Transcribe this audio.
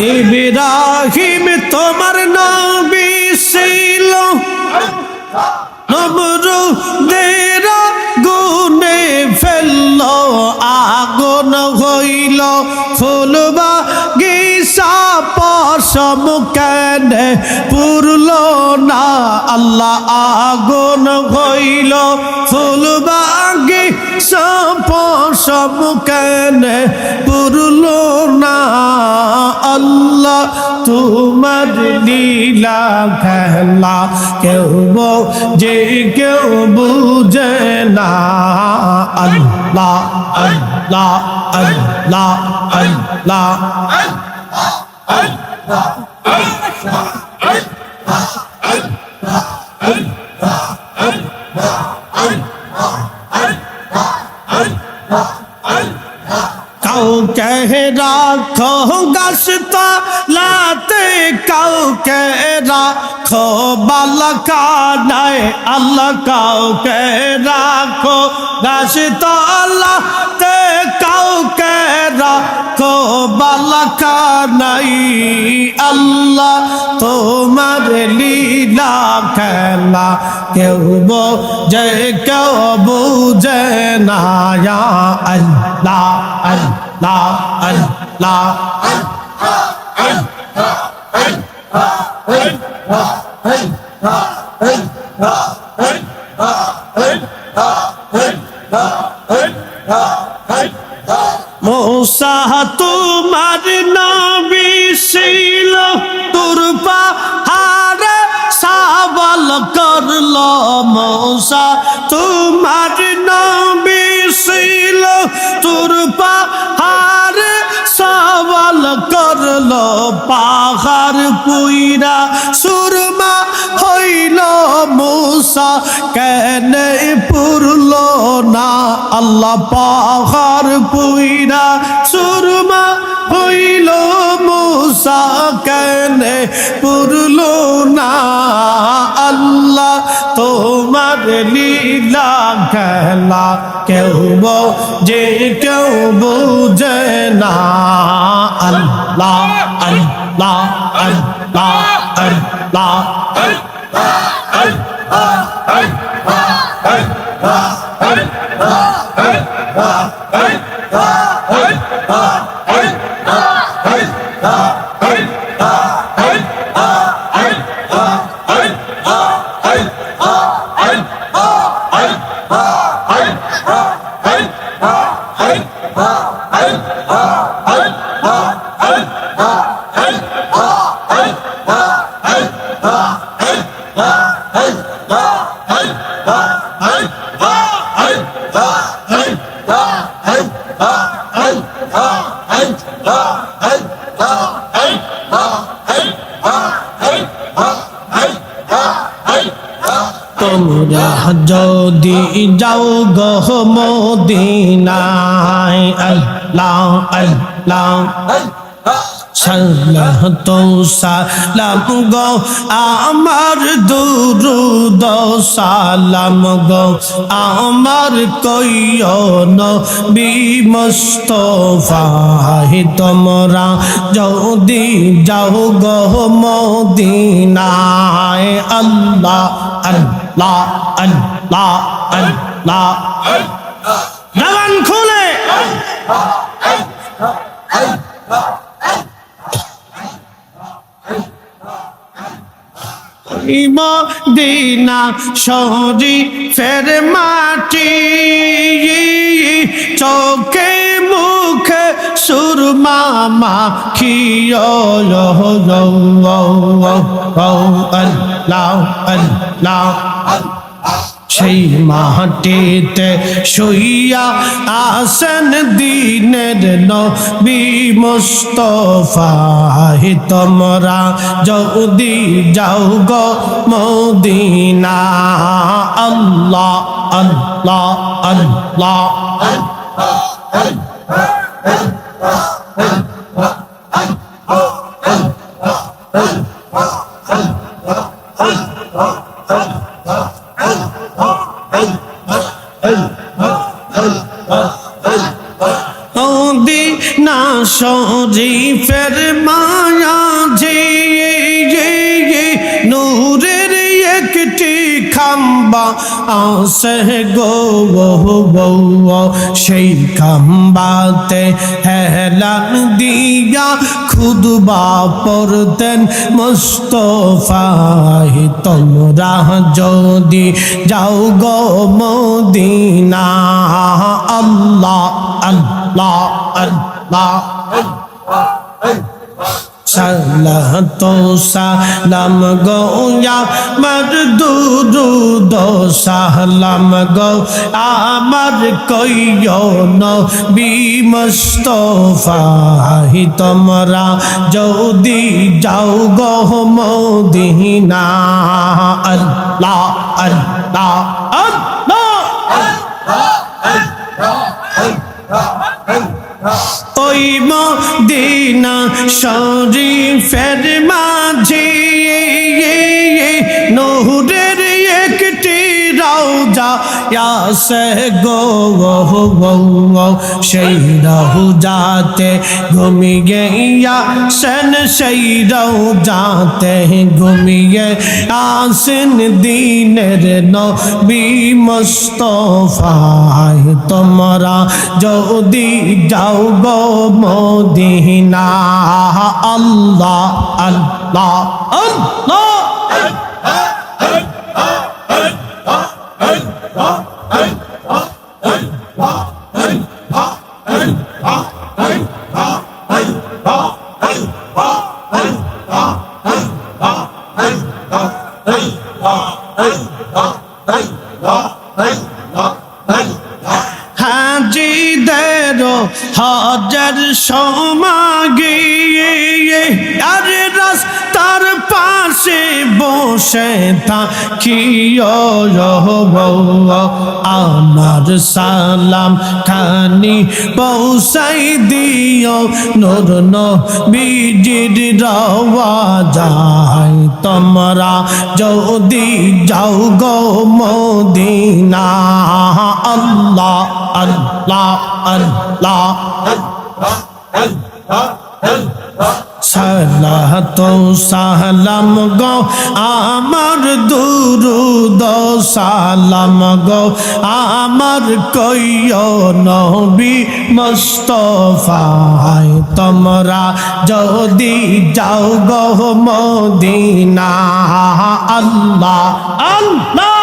ইব্রাহিম তোমার নবী ছিল। নমরুদের গুনে ফেলল আগুন হইল গিসা পশম কেন পুরল না, আল্লাহ আগুন হইল। ফুলবা গিসা পশম কেন পুরল না, আল্লাহ তোমার লীলা খেলা কেউ যে কেউ বুঝে না। আল্লাহ আল্লাহ আল্লাহ আল্লাহ আল্লাহ। কাউকে রাখো গাছতা লাতে কাউকে রাখো বালকানায় আল্লাহ কাউকে রাখো গাছতলাতে কাউকে বালকানাই আল্লাহ তোমার লীলা খেলা। কেউ যে কেউ বুঝে না। আল্লাহ আল্লাহ আল্লাহ। মৌসা, তোমার নবী ছিল তোর পাহাড়ে সাবল করল মৌসা। তোমার নবী ছিল তোর পাহাড়ে সওয়াল করল পাহাড় পুইরা। মুসা কেন পুরল না, আল্লাহ পাহাড় পুইরা সুরমা হইল মুসা, কেন পুরল না, আল্লাহ তোমার লীলা খেলা কেউ যে কেউ বুঝে না। আল্লাহ আল্লাহ আল্লাহ আল্লাহ। Hey! তোমরা যদি যাও গহ মদিনায় আল্লাহ আল্লাহ সাল্লাহ তো সালাম গো আমার দুরুদ সালাম গো আমার কইন বিমস্তফাহি তোমরা যদি যাও গো মদিনায় আল্লাহ আল্লাহ আল্লাহ আল্লাহ জবান খুলে মদিনা সহজি ফের মাটি চোখে মুখে সুরমা মাখিও আল্লাহ আল্লাহ। সেই মাটিতে শুইয়া আসেন দিনের নবী তোমরা যদি যাও গো মদিনা। আল্লাহ আল্লাহ আল্লাহ। ওদি শরীফের মায়া যে নূরের একটি খাম্বা আসে গো বউ সেই খাম্বাতে হেলান দিয়া খুদবা পড়তেন মুস্তফাই। তোমরা যদি যাও গো মদিনা আল্লাহ আল্লাহ আল্লাহ। সালাত সালাম গো ইয়া মরদুদ সালাম গো আমার কইও নবী মুস্তফা তোমরা যদি যাও গো মদিনা আল্লাহ আল্লাহ আল্লাহ ওই মদিনা শরীফের মাঝে একটি রওজা ইয়াসে গো সেই রওজাতে ঘুমিয়ে, ইয়াসেন সেই রওজাতে ঘুমিয়ে আসেন দিনের নবী মুস্তফায় তোমরা যদি যাও গো মদিনা, আল্লাহ আল্লাহ আল্লাহ। হাজিদের বসে থাকিও আমার সালাম খানি পৌঁছাই দিও। নূর নবীজির রওয়া যায়। তোমরা যদি যাও গো মদিনা। আল্লাহ আল্লাহ আল্লাহ। সালাত সালাম গো, আমার দুরুদ সালাম গো, আমার কইও নবী মুস্তফায় তোমরা যদি যাও গো মদিনা, আল্লাহ আল্লাহ।